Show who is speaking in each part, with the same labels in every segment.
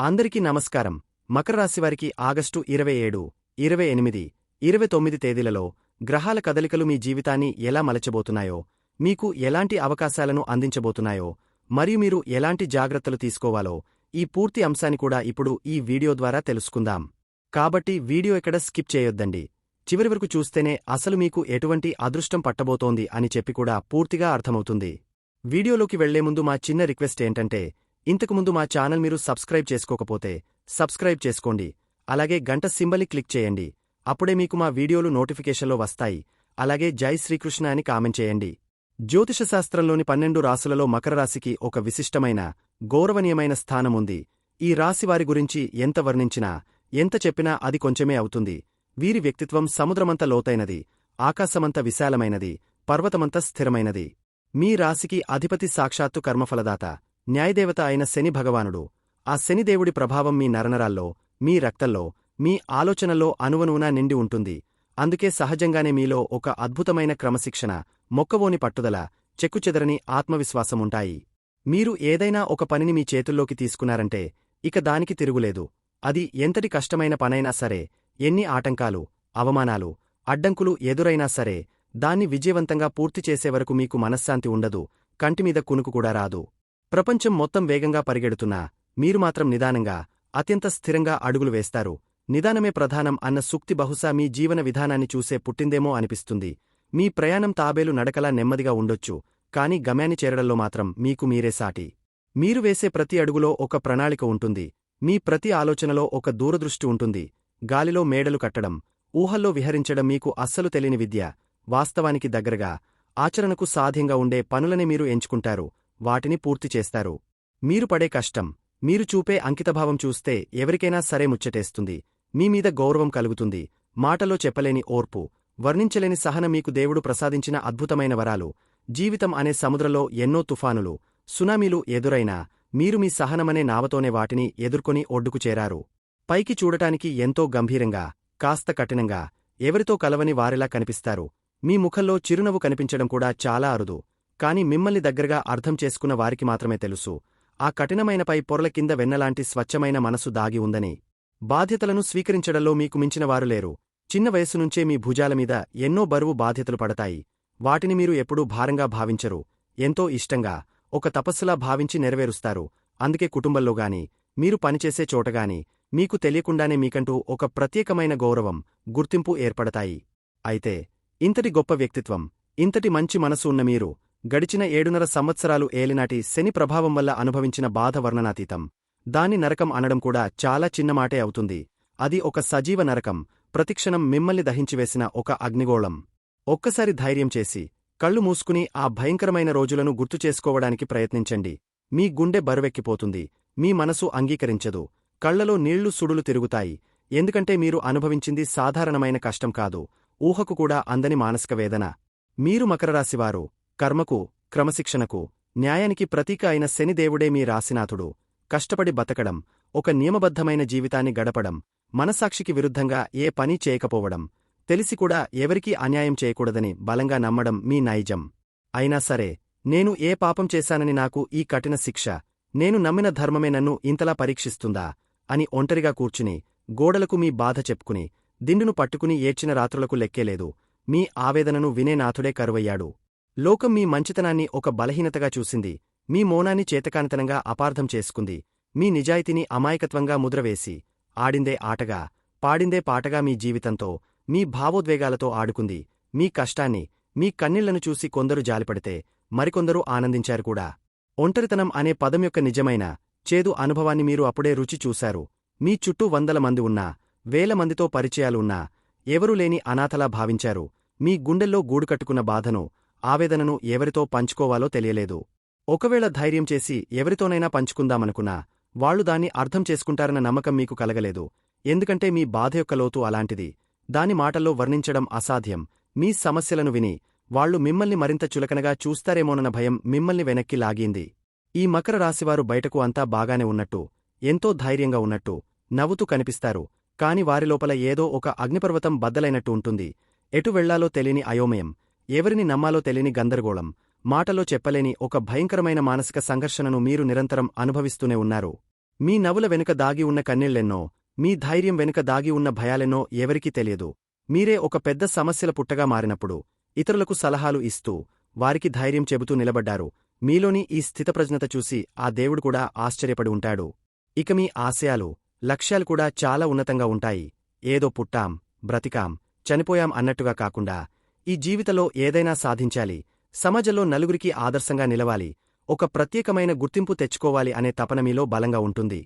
Speaker 1: అందరికీ నమస్కారం. మకర రాశివారికి ఆగస్టు ఇరవై ఏడు ఇరవై ఎనిమిది ఇరవై తొమ్మిది తేదీలలో గ్రహాల కదలికలు మీ జీవితాన్ని ఎలా మలచబోతున్నాయో మీకు ఎలాంటి అవకాశాలను అందించబోతున్నాయో మరియు మీరు ఎలాంటి జాగ్రత్తలు తీసుకోవాలో ఈ పూర్తి అంశాన్ని కూడా ఇప్పుడు ఈ వీడియో ద్వారా తెలుసుకుందాం. కాబట్టి వీడియో ఎక్కడ స్కిప్ చేయొద్దండి. చివరి వరకు చూస్తేనే అసలు మీకు ఎటువంటి అదృష్టం పట్టబోతోంది అని చెప్పి కూడా పూర్తిగా అర్థమవుతుంది. వీడియోలోకి వెళ్ళే ముందు మా చిన్న రిక్వెస్ట్ ఏంటంటే ఇంతకుముందు మా ఛానల్ మీరు సబ్స్క్రైబ్ చేసుకోకపోతే సబ్స్క్రైబ్ చేసుకోండి. అలాగే గంట సింబలి క్లిక్ చేయండి. అప్పుడే మీకు మా వీడియోలు నోటిఫికేషన్లో వస్తాయి. అలాగే జై శ్రీకృష్ణ అని కామెంట్ చేయండి. జ్యోతిషశాస్త్రంలోని పన్నెండు రాసులలో మకర రాశికి ఒక విశిష్టమైన గౌరవనీయమైన స్థానముంది ఈ రాశివారి గురించి ఎంత వర్ణించినా ఎంత చెప్పినా అది కొంచెమే అవుతుంది. వీరి వ్యక్తిత్వం సముద్రమంత లోతైనది ఆకాశమంత విశాలమైనది పర్వతమంత స్థిరమైనది. మీ రాశికి అధిపతి సాక్షాత్తు కర్మఫలదాత. న్యాయదేవత అయిన శని భగవానుడు ఆ శనిదేవుడి ప్రభావం మీ నరనరాల్లో మీ రక్తంలో మీ ఆలోచనల్లో అనువనువునా నిండి ఉంటుంది. అందుకే సహజంగానే మీలో ఒక అద్భుతమైన క్రమశిక్షణ మొక్కవోని పట్టుదల చెక్కుచెదరని ఆత్మవిశ్వాసముంటాయి. మీరు ఏదైనా ఒక పనిని మీ చేతుల్లోకి తీసుకున్నారంటే ఇక దానికి తిరుగులేదు. అది ఎంతటి కష్టమైన పనైనా సరే ఎన్ని ఆటంకాలు అవమానాలు అడ్డంకులు ఎదురైనా సరే దాన్ని విజయవంతంగా పూర్తి చేసేవరకు మీకు మనశ్శాంతి ఉండదు కంటిమీద కునుకు కూడా రాదు. ప్రపంచం మొత్తం వేగంగా పరిగెడుతున్నా మీరు మాత్రం నిదానంగా అత్యంత స్థిరంగా అడుగులు వేస్తారు. నిదానమే ప్రధానం అన్న సూక్తి బహుశా మీ జీవన విధానాన్ని చూసే పుట్టిందేమో అనిపిస్తుంది. మీ ప్రయాణం తాబేలు నడకలా నెమ్మదిగా ఉండొచ్చు కాని గమ్యాన్ని చేరడంలో మాత్రం మీకు మీరే సాటి. మీరు వేసే ప్రతి అడుగులో ఒక ప్రణాళిక ఉంటుంది. మీ ప్రతి ఆలోచనలో ఒక దూరదృష్టి ఉంటుంది. గాలిలో మేడలు కట్టడం ఊహల్లో విహరించడం మీకు అస్సలు తెలియని విద్య. వాస్తవానికి దగ్గరగా ఆచరణకు సాధ్యంగా ఉండే పనులనే మీరు ఎంచుకుంటారు. వాటిని పూర్తి చేస్తారు. మీరు పడే కష్టం మీరు చూపే అంకితభావం చూస్తే ఎవరికైనా సరే ముచ్చటేస్తుంది. మీమీద గౌరవం కలుగుతుంది. మాటలో చెప్పలేని ఓర్పు వర్ణించలేని సహన మీకు దేవుడు ప్రసాదించిన అద్భుతమైన వరాలు. జీవితం అనే సముద్రలో ఎన్నో తుఫానులు సునామీలు ఎదురైనా మీరు మీ సహనమనే నావతోనే వాటిని ఎదుర్కొని ఒడ్డుకు చేరారు. పైకి చూడటానికి ఎంతో గంభీరంగా కాస్త కఠినంగా ఎవరితో కలవని వారిలా కనిపిస్తారు. మీ ముఖంలో చిరునవ్వు కనిపించడం కూడా చాలా అరుదు. కాని మిమ్మల్ని దగ్గరగా అర్థం చేసుకున్న వారికి మాత్రమే తెలుసు. ఆ కఠినమైనపై పొరల కింద వెన్నలాంటి స్వచ్ఛమైన మనసు దాగి ఉందని. బాధ్యతలను స్వీకరించడంలో మీకు మించినవారు లేరు. చిన్న వయసునుంచే మీ భుజాలమీద ఎన్నో బరువు బాధ్యతలు పడతాయి. వాటిని మీరు ఎప్పుడూ భారంగా భావించరు. ఎంతో ఇష్టంగా ఒక తపస్సులా భావించి నెరవేరుస్తారు. అందుకే కుటుంబంలోగాని మీరు పనిచేసే చోటగాని మీకు తెలియకుండానే మీకంటూ ఒక ప్రత్యేకమైన గౌరవం గుర్తింపు ఏర్పడతాయి. అయితే ఇంతటి గొప్ప వ్యక్తిత్వం ఇంతటి మంచి మనసు ఉన్న మీరు గడిచిన ఏడున్నర సంవత్సరాలు ఏలినాటి శని ప్రభావం వల్ల అనుభవించిన బాధ వర్ణనాతీతం. దాన్ని నరకం అనడం కూడా చాలా చిన్నమాటే అవుతుంది. అది ఒక సజీవ నరకం. ప్రతిక్షణం మిమ్మల్ని దహించివేసిన ఒక అగ్నిగోళం. ఒక్కసారి ధైర్యం చేసి కళ్ళు మూసుకుని ఆ భయంకరమైన రోజులను గుర్తుచేసుకోవడానికి ప్రయత్నించండి. మీ గుండె బరువెక్కిపోతుంది. మీ మనసు అంగీకరించదు. కళ్ళలో నీళ్ళు సుడులు తిరుగుతాయి. ఎందుకంటే మీరు అనుభవించింది సాధారణమైన కష్టం కాదు. ఊహకు కూడా అందని మానసిక వేదన. మీరు మకరరాశివారు. కర్మకు క్రమశిక్షణకు న్యాయానికి ప్రతీక అయిన శనిదేవుడే మీ రాశినాథుడు. కష్టపడి బతకడం ఒక నియమబద్ధమైన జీవితాన్ని గడపడం మనసాక్షికి విరుద్ధంగా ఏ పని చేయకపోవడం తెలిసి కూడా ఎవరికీ అన్యాయం చేయకూడదని బలంగా నమ్మడం మీ నైజం. అయినా సరే నేను ఏ పాపం చేశానని నాకు ఈ కఠిన శిక్ష నేను నమ్మిన ధర్మమే నన్ను ఇంతలా పరీక్షిస్తుందా అని ఒంటరిగా కూర్చుని గోడలకు మీ బాధ చెప్పుకుని దిండును పట్టుకుని ఏడ్చిన రాత్రులకు లెక్కేలేదు. మీ ఆవేదనను వినే నాథుడే కరువయ్యాడు. లోకం మీ మంచితనాన్ని ఒక బలహీనతగా చూసింది. మీ మౌనాన్ని చేతకానితనంగా అపార్థం చేసుకుంది. మీ నిజాయితీని అమాయకత్వంగా ముద్రవేసి ఆడిందే ఆటగా పాడిందే పాటగా మీ జీవితంతో మీ భావోద్వేగాలతో ఆడుకుంది. మీ కష్టాన్ని మీ కన్నీళ్ళను చూసి కొందరు జాలిపడితే మరికొందరు ఆనందించారు కూడా. ఒంటరితనం అనే పదం యొక్క నిజమైన చేదు అనుభవాన్ని మీరు అప్పుడే రుచి చూశారు. మీ చుట్టూ వందల మంది ఉన్నా వేల మందితో పరిచయాలు ఉన్నా ఎవరూ లేని అనాథలా భావించారు. మీ గుండెల్లో గూడుకట్టుకున్న బాధను ఆవేదనను ఎవరితో పంచుకోవాలో తెలియలేదు. ఒకవేళ ధైర్యం చేసి ఎవరితోనైనా పంచుకుందామనుకున్నా వాళ్ళు దాన్ని అర్థం చేసుకుంటారన్న నమ్మకం మీకు కలగలేదు. ఎందుకంటే మీ బాధ యొక్క లోతు అలాంటిది. దాని మాటల్లో వర్ణించడం అసాధ్యం. మీ సమస్యలను విని వాళ్ళు మిమ్మల్ని మరింత చులకనగా చూస్తారేమోనన్న భయం మిమ్మల్ని వెనక్కి లాగింది. ఈ మకర రాశివారు బయటకు అంతా బాగానే ఉన్నట్టు ఎంతో ధైర్యంగా ఉన్నట్టు నవ్వుతూ కనిపిస్తారు. కాని వారిలోపల ఏదో ఒక అగ్నిపర్వతం బద్దలైనట్టు ఉంటుంది. ఎటు వెళ్ళాలో తెలియని అయోమయం. ఎవరిని నమ్మాలో తెలియని గందరగోళం మాటలో చెప్పలేని ఒక భయంకరమైన మానసిక సంఘర్షణను మీరు నిరంతరం అనుభవిస్తూనే ఉన్నారు. మీ నవ్వుల వెనుక దాగి ఉన్న కన్నీళ్ళెన్నో మీ ధైర్యం వెనుక దాగి ఉన్న భయాలెన్నో ఎవరికీ తెలియదు. మీరే ఒక పెద్ద సమస్యల పుట్టగా మారినప్పుడు ఇతరులకు సలహాలు ఇస్తూ వారికి ధైర్యం చెబుతూ నిలబడ్డారు. మీలోని ఈ స్థితప్రజ్ఞత చూసి ఆ దేవుడు కూడా ఆశ్చర్యపడి ఉంటాడు. ఇక మీ ఆశయాలు లక్ష్యాలు కూడా చాలా ఉన్నతంగా ఉంటాయి. ఏదో పుట్టాం బ్రతికాం చనిపోయాం అన్నట్టుగా కాకుండా ఈ జీవితంలో ఏదైనా సాధించాలి సమాజంలో నలుగురికి ఆదర్శంగా నిలవాలి ఒక ప్రత్యేకమైన గుర్తింపు తెచ్చుకోవాలి అనే తపన మీలో బలంగా ఉంటుంది.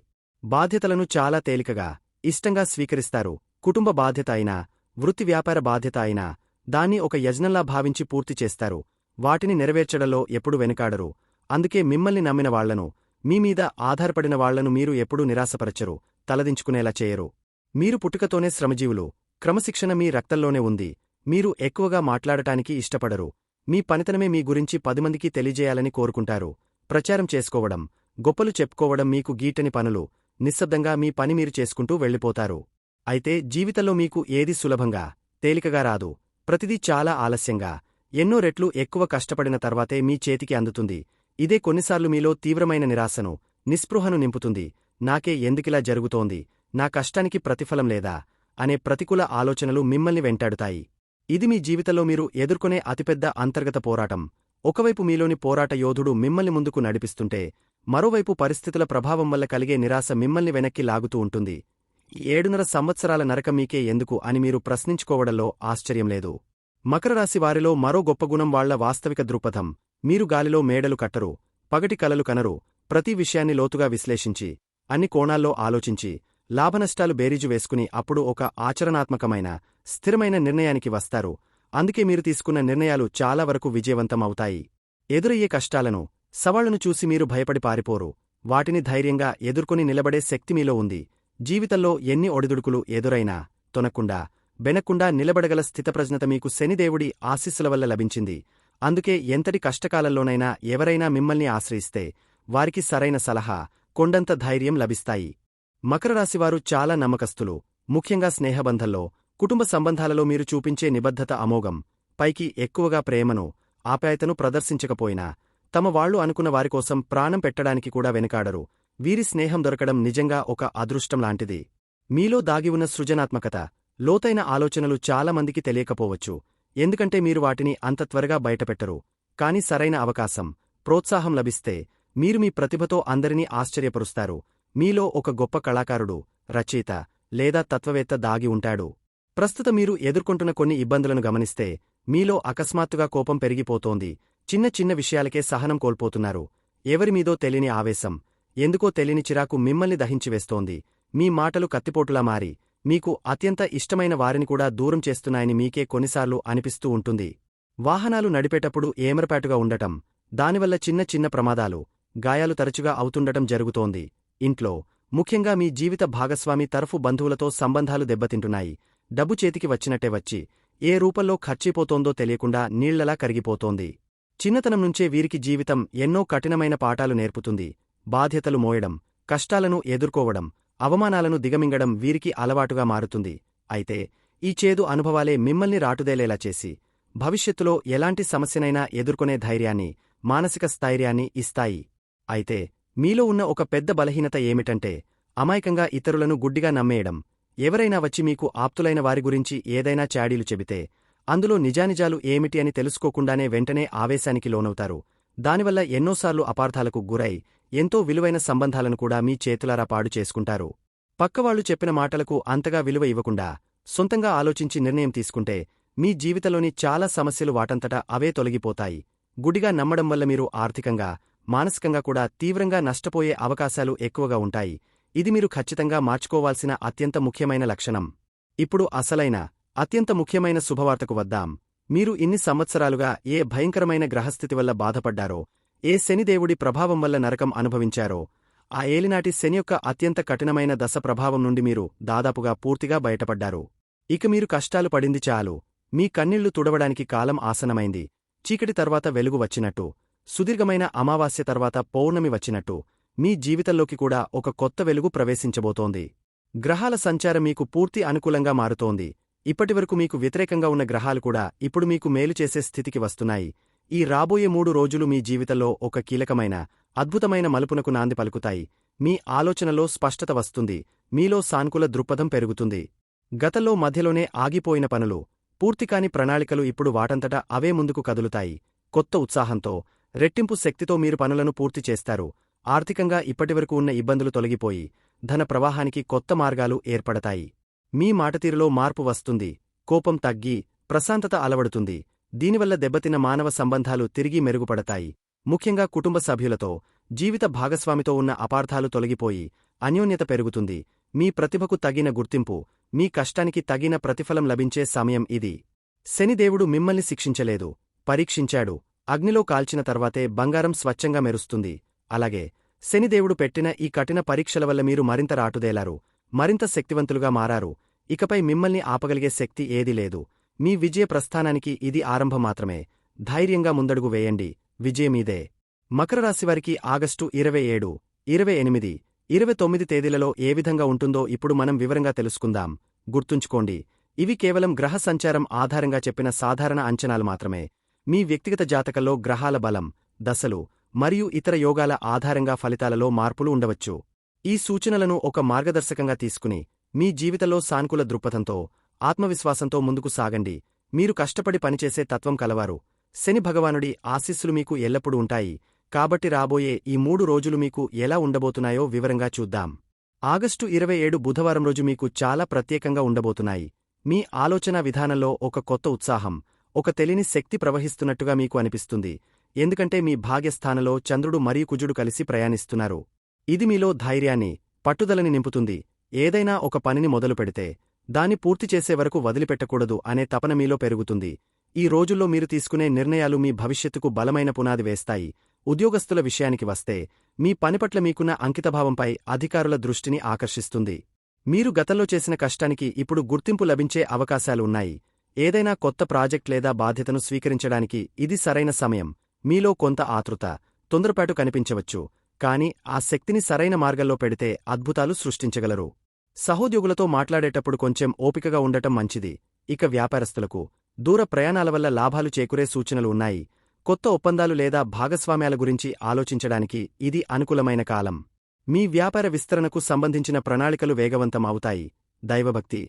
Speaker 1: బాధ్యతలను చాలా తేలికగా ఇష్టంగా స్వీకరిస్తారు. కుటుంబ బాధ్యత అయినా వృత్తి వ్యాపార బాధ్యత అయినా దాన్ని ఒక యజ్ఞంలా భావించి పూర్తి చేస్తారు. వాటిని నెరవేర్చడంలో ఎప్పుడు వెనుకాడరు. అందుకే మిమ్మల్ని నమ్మిన వాళ్ళను మీమీద ఆధారపడిన వాళ్ళను మీరు ఎప్పుడూ నిరాశపరచరు తలదించుకునేలా చేయరు. మీరు పుట్టుకతోనే శ్రమజీవులు క్రమశిక్షణ మీ రక్తంలోనే ఉంది. మీరు ఎక్కువగా మాట్లాడటానికి ఇష్టపడరు. మీ పనితనమే మీ గురించి పదిమందికి తెలియజేయాలని కోరుకుంటారు. ప్రచారం చేసుకోవడం గొప్పలు చెప్పుకోవడం మీకు గీటని పనులు. నిశ్శబ్దంగా మీ పని మీరు చేసుకుంటూ వెళ్ళిపోతారు. అయితే జీవితంలో మీకు ఏది సులభంగా తేలికగా రాదు. ప్రతిదీ చాలా ఆలస్యంగా. ఎన్నో రెట్లు ఎక్కువ కష్టపడిన తర్వాతే మీ చేతికి అందుతుంది. ఇదే కొన్నిసార్లు మీలో తీవ్రమైన నిరాశను నిస్పృహను నింపుతుంది. నాకే ఎందుకిలా జరుగుతోంది? నా కష్టానికి ప్రతిఫలం లేదా? అనే ప్రతికూల ఆలోచనలు మిమ్మల్ని వెంటాడుతాయి. ఇది మీ జీవితంలో మీరు ఎదుర్కొనే అతిపెద్ద అంతర్గత పోరాటం. ఒకవైపు మీలోని పోరాట యోధుడు మిమ్మల్ని ముందుకు నడిపిస్తుంటే మరోవైపు పరిస్థితుల ప్రభావం వల్ల కలిగే నిరాశ మిమ్మల్ని వెనక్కి లాగుతూ ఉంటుంది. ఏడున్నర సంవత్సరాల నరక మీకే ఎందుకు అని మీరు ప్రశ్నించుకోవడంలో ఆశ్చర్యం లేదు. మకరరాశి వారిలో మరో గొప్ప గుణం వాళ్ళ వాస్తవిక దృక్పథం. మీరు గాలిలో మేడలు కట్టరు పగటి కలలు కనరు ప్రతి విషయాన్ని లోతుగా విశ్లేషించి అన్ని కోణాల్లో ఆలోచించి లాభనష్టాలు బేరీజు వేసుకుని అప్పుడు ఒక ఆచరణాత్మకమైన స్థిరమైన నిర్ణయానికి వస్తారు. అందుకే మీరు తీసుకున్న నిర్ణయాలు చాలా వరకు విజయవంతం అవుతాయి ఎదురయ్యే కష్టాలను సవాళ్ళను చూసి మీరు భయపడి పారిపోరు. వాటిని ధైర్యంగా ఎదుర్కొని నిలబడే శక్తి మీలో ఉంది. జీవితంలో ఎన్ని ఒడిదుడుకులు ఎదురైనా తొనకుండా బెనకుండా నిలబడగల స్థితప్రజ్ఞత మీకు శనిదేవుడి ఆశీస్సుల వల్ల లభించింది. అందుకే ఎంతటి కష్టకాలంలోనైనా ఎవరైనా మిమ్మల్ని ఆశ్రయిస్తే వారికి సరైన సలహా కొండంత ధైర్యం లభిస్తాయి. మకరరాశివారు చాలా నమ్మకస్తులు. ముఖ్యంగా స్నేహబంధంలో కుటుంబ సంబంధాలలో మీరు చూపించే నిబద్ధత అమోఘం పైకి ఎక్కువగా ప్రేమను ఆప్యాయతను ప్రదర్శించకపోయినా తమ వాళ్ళు అనుకున్న వారికోసం ప్రాణం పెట్టడానికి కూడా వెనుకాడరు. వీరి స్నేహం దొరకడం నిజంగా ఒక అదృష్టం లాంటిది. మీలో దాగి ఉన్న సృజనాత్మకత లోతైన ఆలోచనలు చాలామందికి తెలియకపోవచ్చు. ఎందుకంటే మీరు వాటిని అంత త్వరగా బయటపెట్టరు. కాని సరైన అవకాశం ప్రోత్సాహం లభిస్తే మీరు మీ ప్రతిభతో అందరినీ ఆశ్చర్యపరుస్తారు. మీలో ఒక గొప్ప కళాకారుడు రచయిత లేదా తత్వవేత్త దాగి ఉంటాడు. ప్రస్తుత మీరు ఎదుర్కొంటున్న కొన్ని ఇబ్బందులను గమనిస్తే మీలో అకస్మాత్తుగా కోపం పెరిగిపోతోంది. చిన్న చిన్న విషయాలకే సహనం కోల్పోతున్నారు. ఎవరిమీదో తెలియని ఆవేశం ఎందుకో తెలియని చిరాకు మిమ్మల్ని దహించివేస్తోంది మీ మాటలు కత్తిపోటులా మారి మీకు అత్యంత ఇష్టమైన వారిని కూడా దూరం చేస్తున్నాయని మీకే కొన్నిసార్లు అనిపిస్తూ ఉంటుంది. వాహనాలు నడిపేటప్పుడు ఏమరపాటుగా ఉండటం దానివల్ల చిన్న చిన్న ప్రమాదాలు గాయాలు తరచుగా అవుతుండటం జరుగుతోంది. ఇంట్లో ముఖ్యంగా మీ జీవిత భాగస్వామి తరఫు బంధువులతో సంబంధాలు దెబ్బతింటున్నాయి. డబ్బు చేతికి వచ్చినట్టే వచ్చి ఏ రూపంలో ఖర్చిపోతోందో తెలియకుండా నీళ్ళలా కరిగిపోతోంది. చిన్నతనం నుంచే వీరికి జీవితం ఎన్నో కఠినమైన పాఠాలు నేర్పుతుంది. బాధ్యతలు మోయడం కష్టాలను ఎదుర్కోవడం అవమానాలను దిగమింగడం వీరికి అలవాటుగా మారుతుంది. అయితే ఈ చేదు అనుభవాలే మిమ్మల్ని రాటుదేలేలా చేసి భవిష్యత్తులో ఎలాంటి సమస్యనైనా ఎదుర్కొనే ధైర్యాన్ని మానసిక స్థైర్యాన్ని ఇస్తాయి. అయితే మీలో ఉన్న ఒక పెద్ద బలహీనత ఏమిటంటే అమాయకంగా ఇతరులను గుడ్డిగా నమ్మేయడం. ఎవరైనా వచ్చి మీకు ఆప్తులైన వారి గురించి ఏదైనా చాడీలు చెబితే అందులో నిజానిజాలు ఏమిటి అని తెలుసుకోకుండానే వెంటనే ఆవేశానికి లోనవుతారు. దానివల్ల ఎన్నోసార్లు అపార్థాలకు గురై ఎంతో విలువైన సంబంధాలను కూడా మీ చేతులారా పాడు చేసుకుంటారు. పక్కవాళ్ళు చెప్పిన మాటలకు అంతగా విలువ ఇవ్వకుండా సొంతంగా ఆలోచించి నిర్ణయం తీసుకుంటే మీ జీవితంలోని చాలా సమస్యలు వాటంతటా అవే తొలగిపోతాయి. గుడిగా నమ్మడం వల్ల మీరు ఆర్థికంగా మానసికంగా కూడా తీవ్రంగా నష్టపోయే అవకాశాలు ఎక్కువగా ఉంటాయి. ఇది మీరు ఖచ్చితంగా మార్చుకోవాల్సిన అత్యంత ముఖ్యమైన లక్షణం. ఇప్పుడు అసలైన అత్యంత ముఖ్యమైన శుభవార్తకు వద్దాం. మీరు ఇన్ని సంవత్సరాలుగా ఏ భయంకరమైన గ్రహస్థితి వల్ల బాధపడ్డారో ఏ శనిదేవుడి ప్రభావం వల్ల నరకం అనుభవించారో ఆ ఏలినాటి శని యొక్క అత్యంత కఠినమైన దశ ప్రభావం నుండి మీరు దాదాపుగా పూర్తిగా బయటపడ్డారు. ఇక మీరు కష్టాలు పడింది చాలు. మీ కన్నీళ్ళు తుడవడానికి కాలం ఆసనమైంది. చీకటి తర్వాత వెలుగు వచ్చినట్టు సుదీర్ఘమైన అమావాస్య తర్వాత పౌర్ణమి వచ్చినట్టు మీ జీవితంలోకి కూడా ఒక కొత్త వెలుగు ప్రవేశించబోతోంది. గ్రహాల సంచారం మీకు పూర్తి అనుకూలంగా మారుతోంది. ఇప్పటివరకు మీకు వ్యతిరేకంగా ఉన్న గ్రహాలు కూడా ఇప్పుడు మీకు మేలు చేసే స్థితికి వస్తున్నాయి. ఈ రాబోయే మూడు రోజులు మీ జీవితంలో ఒక కీలకమైన అద్భుతమైన మలుపునకు నాంది పలుకుతాయి. మీ ఆలోచనలో స్పష్టత వస్తుంది. మీలో సానుకూల దృక్పథం పెరుగుతుంది. గతంలో మధ్యలోనే ఆగిపోయిన పనులు పూర్తికాని ప్రణాళికలు ఇప్పుడు వాటంతటా అవే ముందుకు కదులుతాయి. కొత్త ఉత్సాహంతో రెట్టింపు శక్తితో మీరు పనులను పూర్తి చేస్తారు. ఆర్థికంగా ఇప్పటివరకు ఉన్న ఇబ్బందులు తొలగిపోయి ధన ప్రవాహానికి కొత్త మార్గాలు ఏర్పడతాయి. మీ మాటతీరులో మార్పు వస్తుంది కోపం తగ్గి ప్రశాంతత అలవడుతుంది దీనివల్ల దెబ్బతిన్న మానవ సంబంధాలు తిరిగి మెరుగుపడతాయి. ముఖ్యంగా కుటుంబ సభ్యులతో జీవిత భాగస్వామితో ఉన్న అపార్థాలు తొలగిపోయి అన్యోన్యత పెరుగుతుంది. మీ ప్రతిభకు తగిన గుర్తింపు మీ కష్టానికి తగిన ప్రతిఫలం లభించే సమయం ఇది. శనిదేవుడు మిమ్మల్ని శిక్షించలేదు పరీక్షించాడు అగ్నిలో కాల్చిన తర్వాతే బంగారం స్వచ్ఛంగా మెరుస్తుంది. అలాగే శనిదేవుడు పెట్టిన ఈ కఠిన పరీక్షల వల్ల మీరు మరింత రాటుదేలారు మరింత శక్తివంతులుగా మారారు ఇకపై మిమ్మల్ని ఆపగలిగే శక్తి ఏదీ లేదు. మీ విజయ ప్రస్థానానికి ఇది ఆరంభం మాత్రమే. ధైర్యంగా ముందడుగు వేయండి. విజయమీదే మకర రాశివారికి ఆగస్టు ఇరవై ఏడు ఇరవై ఎనిమిది ఇరవై తొమ్మిది తేదీలలో ఏ విధంగా ఉంటుందో ఇప్పుడు మనం వివరంగా తెలుసుకుందాం. గుర్తుంచుకోండి ఇవి కేవలం గ్రహ సంచారం ఆధారంగా చెప్పిన సాధారణ అంచనాలు మాత్రమే. మీ వ్యక్తిగత జాతకంలో గ్రహాల బలం దశలు మరియు ఇతర యోగాల ఆధారంగా ఫలితాలలో మార్పులు ఉండవచ్చు. ఈ సూచనలను ఒక మార్గదర్శకంగా తీసుకుని మీ జీవితంలో సానుకూల దృక్పథంతో ఆత్మవిశ్వాసంతో ముందుకు సాగండి. మీరు కష్టపడి పనిచేసే తత్వం కలవారు. శని భగవానుడి ఆశీస్సులు మీకు ఎల్లప్పుడూ ఉంటాయి. కాబట్టి రాబోయే ఈ మూడు రోజులు మీకు ఎలా ఉండబోతున్నాయో వివరంగా చూద్దాం. ఆగస్టు ఇరవై ఏడు బుధవారం రోజు మీకు చాలా ప్రత్యేకంగా ఉండబోతున్నాయి. మీ ఆలోచనా విధానంలో ఒక కొత్త ఉత్సాహం. ఒక తెలిని శక్తి ప్రవహిస్తున్నట్టుగా మీకు అనిపిస్తుంది. ఎందుకంటే మీ భాగ్యస్థానంలో చంద్రుడు మరియు కుజుడు కలిసి ప్రయాణిస్తున్నారు. ఇది మీలో ధైర్యాన్ని పట్టుదలని నింపుతుంది. ఏదైనా ఒక పనిని మొదలు పెడితే దాన్ని పూర్తి చేసే వరకు వదిలిపెట్టకూడదు అనే తపన మీలో పెరుగుతుంది. ఈ రోజుల్లో మీరు తీసుకునే నిర్ణయాలు మీ భవిష్యత్తుకు బలమైన పునాది వేస్తాయి. ఉద్యోగస్తుల విషయానికి వస్తే మీ పనిపట్ల మీకున్న అంకితభావంపై అధికారుల దృష్టిని ఆకర్షిస్తుంది. మీరు గతంలో చేసిన కష్టానికి ఇప్పుడు గుర్తింపు లభించే అవకాశాలు ఉన్నాయి. ఏదైనా కొత్త ప్రాజెక్ట్ లేదా బాధ్యతను స్వీకరించడానికి ఇది సరైన సమయం. మీలో కొంత ఆతృత తొందరపాటు కనిపించవచ్చు కాని ఆ శక్తిని సరైన మార్గంలో పెడితే అద్భుతాలు సృష్టించగలరు. సహోద్యోగులతో మాట్లాడేటప్పుడు కొంచెం ఓపికగా ఉండటం మంచిది. ఇక వ్యాపారస్తులకు దూర ప్రయాణాల వల్ల లాభాలు చేకూరే సూచనలు ఉన్నాయి. కొత్త ఒప్పందాలు లేదా భాగస్వామ్యాల గురించి ఆలోచించడానికి ఇది అనుకూలమైన కాలం. మీ వ్యాపార విస్తరణకు సంబంధించిన ప్రణాళికలు వేగవంతం అవుతాయి దైవభక్తి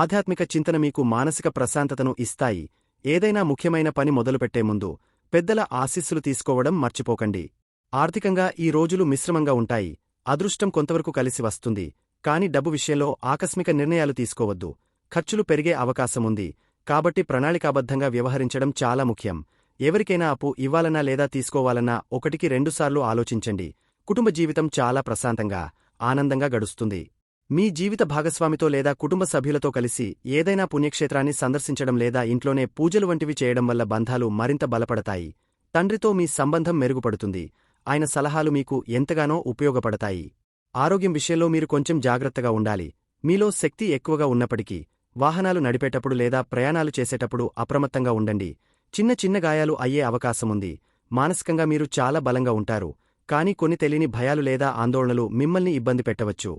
Speaker 1: ఆధ్యాత్మిక చింతన మీకు మానసిక ప్రశాంతతను ఇస్తాయి. ఏదైనా ముఖ్యమైన పని మొదలుపెట్టే ముందు పెద్దల ఆశీస్సులు తీసుకోవడం మర్చిపోకండి. ఆర్థికంగా ఈ రోజులు మిశ్రమంగా ఉంటాయి. అదృష్టం కొంతవరకు కలిసి వస్తుంది. కాని డబ్బు విషయంలో ఆకస్మిక నిర్ణయాలు తీసుకోవద్దు. ఖర్చులు పెరిగే అవకాశముంది కాబట్టి ప్రణాళికాబద్ధంగా వ్యవహరించడం చాలా ముఖ్యం. ఎవరికైనా అప్పు ఇవ్వాలన్నా లేదా తీసుకోవాలన్నా ఒకటికి రెండుసార్లు ఆలోచించండి. కుటుంబ జీవితం చాలా ప్రశాంతంగా ఆనందంగా గడుస్తుంది. మీ జీవిత భాగస్వామితో లేదా కుటుంబ సభ్యులతో కలిసి ఏదైనా పుణ్యక్షేత్రాన్ని సందర్శించడం లేదా ఇంట్లోనే పూజలు వంటివి చేయడం వల్ల బంధాలు మరింత బలపడతాయి. తండ్రితో మీ సంబంధం మెరుగుపడుతుంది. ఆయన సలహాలు మీకు ఎంతగానో ఉపయోగపడతాయి. ఆరోగ్యం విషయంలో మీరు కొంచెం జాగ్రత్తగా ఉండాలి. మీలో శక్తి ఎక్కువగా ఉన్నప్పటికీ వాహనాలు నడిపేటప్పుడు లేదా ప్రయాణాలు చేసేటప్పుడు అప్రమత్తంగా ఉండండి. చిన్న చిన్న గాయాలు అయ్యే అవకాశముంది మానసికంగా మీరు చాలా బలంగా ఉంటారు. కానీ కొన్ని తెలియని భయాలు లేదా ఆందోళనలు మిమ్మల్ని ఇబ్బంది పెట్టవచ్చు.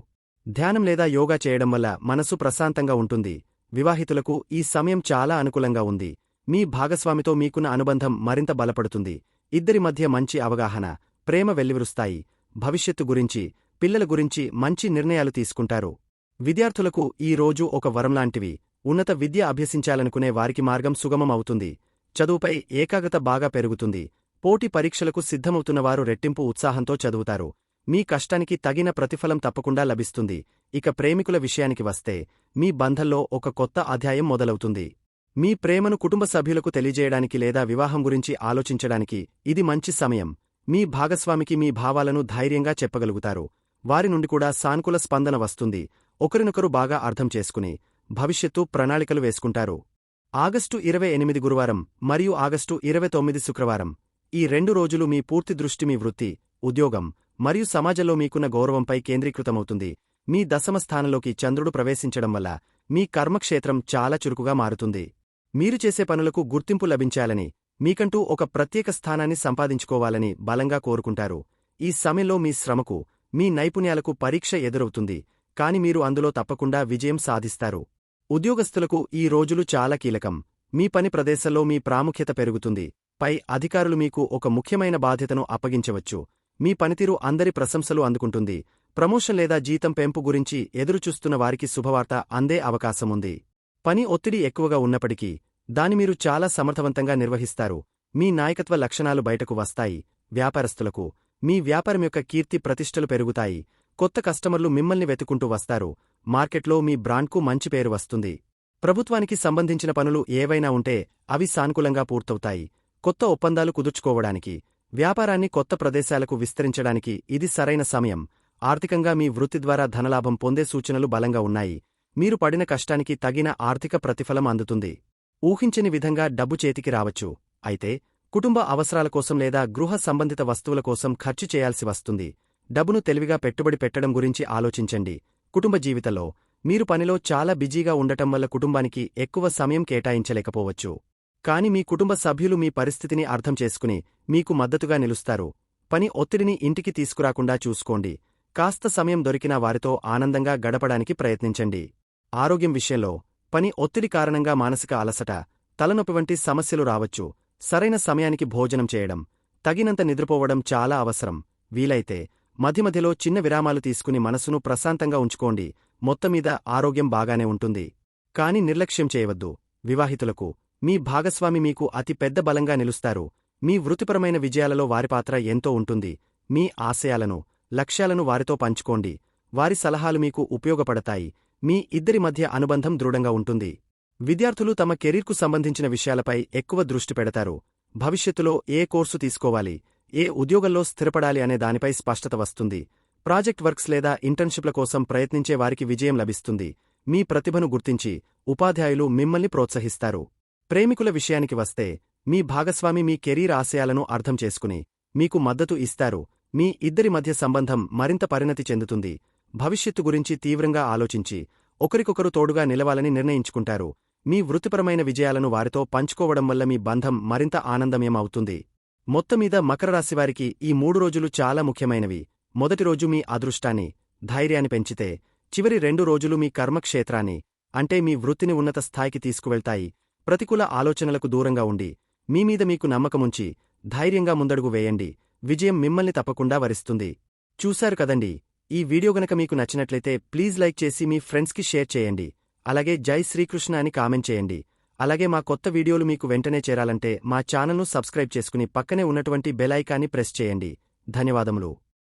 Speaker 1: ధ్యానం లేదా యోగా చేయడం వల్ల మనసు ప్రశాంతంగా ఉంటుంది. వివాహితులకు ఈ సమయం చాలా అనుకూలంగా ఉంది. మీ భాగస్వామితో మీకున్న అనుబంధం మరింత బలపడుతుంది. ఇద్దరి మధ్య మంచి అవగాహన ప్రేమ వెల్లివిరుస్తాయి. భవిష్యత్తు గురించి పిల్లల గురించి మంచి నిర్ణయాలు తీసుకుంటారు. విద్యార్థులకు ఈ రోజు ఒక వరంలాంటివి ఉన్నత విద్య అభ్యసించాలనుకునే వారికి మార్గం సుగమం అవుతుంది. చదువుపై ఏకాగ్రత బాగా పెరుగుతుంది. పోటీ పరీక్షలకు సిద్ధమవుతున్నవారు రెట్టింపు ఉత్సాహంతో చదువుతారు. మీ కష్టానికి తగిన ప్రతిఫలం తప్పకుండా లభిస్తుంది. ఇక ప్రేమికుల విషయానికి వస్తే మీ బంధంలో ఒక కొత్త అధ్యాయం మొదలవుతుంది. మీ ప్రేమను కుటుంబ సభ్యులకు తెలియజేయడానికి లేదా వివాహం గురించి ఆలోచించడానికి ఇది మంచి సమయం. మీ భాగస్వామికి మీ భావాలను ధైర్యంగా చెప్పగలుగుతారు. వారి నుండి కూడా సానుకూల స్పందన వస్తుంది. ఒకరినొకరు బాగా అర్థం చేసుకుని భవిష్యత్తు ప్రణాళికలు వేసుకుంటారు. ఆగస్టు ఇరవై ఎనిమిది గురువారం మరియు ఆగస్టు ఇరవై తొమ్మిది శుక్రవారం. ఈ రెండు రోజులు మీ పూర్తి దృష్టి మీ వృత్తి ఉద్యోగం మరియు సమాజంలో మీకున్న గౌరవంపై కేంద్రీకృతమవుతుంది. మీ దశమ స్థానంలోకి చంద్రుడు ప్రవేశించడం వల్ల మీ కర్మక్షేత్రం చాలా చురుకుగా మారుతుంది. మీరు చేసే పనులకు గుర్తింపు లభించాలని మీకంటూ ఒక ప్రత్యేక స్థానాన్ని సంపాదించుకోవాలని బలంగా కోరుకుంటారు. ఈ సమయంలో మీ శ్రమకు మీ నైపుణ్యాలకు పరీక్ష ఎదురవుతుంది కాని మీరు అందులో తప్పకుండా విజయం సాధిస్తారు. ఉద్యోగస్తులకు ఈ రోజులు చాలా కీలకం. మీ పని ప్రదేశంలో మీ ప్రాముఖ్యత పెరుగుతుంది. పై అధికారులు మీకు ఒక ముఖ్యమైన బాధ్యతను అప్పగించవచ్చు. మీ పనితీరు అందరి ప్రశంసలు అందుకుంటుంది. ప్రమోషన్ లేదా జీతం పెంపు గురించి ఎదురుచూస్తున్న వారికి శుభవార్త అందే అవకాశముంది. పని ఒత్తిడి ఎక్కువగా ఉన్నప్పటికీ దాని మీరు చాలా సమర్థవంతంగా నిర్వహిస్తారు. మీ నాయకత్వ లక్షణాలు బయటకు వస్తాయి. వ్యాపారస్తులకు మీ వ్యాపారం యొక్క కీర్తి ప్రతిష్టలు పెరుగుతాయి. కొత్త కస్టమర్లు మిమ్మల్ని వెతుకుంటూ వస్తారు. మార్కెట్లో మీ బ్రాండ్కు మంచి పేరు వస్తుంది. ప్రభుత్వానికి సంబంధించిన పనులు ఏవైనా ఉంటే అవి సానుకూలంగా పూర్తవుతాయి. కొత్త ఒప్పందాలు కుదుర్చుకోవడానికి వ్యాపారాన్ని కొత్త ప్రదేశాలకు విస్తరించడానికి ఇది సరైన సమయం. ఆర్థికంగా మీ వృత్తి ద్వారా ధనలాభం పొందే సూచనలు బలంగా ఉన్నాయి. మీరు పడిన కష్టానికి తగిన ఆర్థిక ప్రతిఫలం అందుతుంది. ఊహించని విధంగా డబ్బు చేతికి రావచ్చు. అయితే కుటుంబ అవసరాల కోసం లేదా గృహ సంబంధిత వస్తువుల కోసం ఖర్చు చేయాల్సి వస్తుంది. డబ్బును తెలివిగా పెట్టుబడి పెట్టడం గురించి ఆలోచించండి. కుటుంబ జీవితంలో మీరు పనిలో చాలా బిజీగా ఉండటం వల్ల కుటుంబానికి ఎక్కువ సమయం కేటాయించలేకపోవచ్చు. కాని మీ కుటుంబ సభ్యులు మీ పరిస్థితిని అర్థం చేసుకుని మీకు మద్దతుగా నిలుస్తారు. పని ఒత్తిడిని ఇంటికి తీసుకురాకుండా చూసుకోండి. కాస్త సమయం దొరికినా వారితో ఆనందంగా గడపడానికి ప్రయత్నించండి. ఆరోగ్యం విషయంలో పని ఒత్తిడి కారణంగా మానసిక అలసట తలనొప్పి వంటి సమస్యలు రావచ్చు. సరైన సమయానికి భోజనం చేయడం తగినంత నిద్రపోవడం చాలా అవసరం. వీలైతే మధ్యమధ్యలో చిన్న విరామాలు తీసుకుని మనసును ప్రశాంతంగా ఉంచుకోండి. మొత్తమీద ఆరోగ్యం బాగానే ఉంటుంది. కాని నిర్లక్ష్యం చేయవద్దు. వివాహితులకు మీ భాగస్వామి మీకు అతి పెద్ద బలంగా నిలుస్తారు. మీ వృత్తిపరమైన విజయాలలో వారి పాత్ర ఎంతో ఉంటుంది. మీ ఆశయాలను లక్ష్యాలను వారితో పంచుకోండి. వారి సలహాలు మీకు ఉపయోగపడతాయి. మీ ఇద్దరి మధ్య అనుబంధం దృఢంగా ఉంటుంది. విద్యార్థులు తమ కెరీర్కు సంబంధించిన విషయాలపై ఎక్కువ దృష్టి పెడతారు. భవిష్యత్తులో ఏ కోర్సు తీసుకోవాలి ఏ ఉద్యోగంలో స్థిరపడాలి అనే దానిపై స్పష్టత వస్తుంది. ప్రాజెక్ట్ వర్క్స్ లేదా ఇంటర్న్షిప్ల కోసం ప్రయత్నించే వారికి విజయం లభిస్తుంది. మీ ప్రతిభను గుర్తించి ఉపాధ్యాయులు మిమ్మల్ని ప్రోత్సహిస్తారు. ప్రేమికుల విషయానికి వస్తే మీ భాగస్వామి మీ కెరీర్ ఆశయాలను అర్థం చేసుకుని మీకు మద్దతు ఇస్తారు. మీ ఇద్దరి మధ్య సంబంధం మరింత పరిణతి చెందుతుంది. భవిష్యత్తు గురించి తీవ్రంగా ఆలోచించి ఒకరికొకరు తోడుగా నిలవాలని నిర్ణయించుకుంటారు. మీ వృత్తిపరమైన విజయాలను వారితో పంచుకోవడం వల్ల మీ బంధం మరింత ఆనందమయమవుతుంది. మొత్తమీద మకరరాశివారికి ఈ మూడు రోజులు చాలా ముఖ్యమైనవి. మొదటి రోజు మీ అదృష్టాన్ని ధైర్యాన్ని పెంచితే చివరి రెండు రోజులు మీ కర్మక్షేత్రాన్ని అంటే మీ వృత్తిని ఉన్నత స్థాయికి తీసుకువెళ్తాయి. ప్రతికూల ఆలోచనలకు దూరంగా ఉండి మీమీద మీకు నమ్మకముంచి ధైర్యంగా ముందడుగు వేయండి. విజయం మిమ్మల్ని తప్పకుండా వరిస్తుంది. చూశారు కదండి? ఈ వీడియో గనక మీకు నచ్చినట్లయితే ప్లీజ్ లైక్ చేసి మీ ఫ్రెండ్స్కి షేర్ చేయండి. అలాగే జై శ్రీకృష్ణ అని కామెంట్ చేయండి. అలాగే మా కొత్త వీడియోలు మీకు వెంటనే చేరాలంటే మా ఛానల్ను సబ్స్క్రైబ్ చేసుకుని పక్కనే ఉన్నటువంటి బెల్ ఐకాన్ని ప్రెస్ చేయండి. ధన్యవాదములు.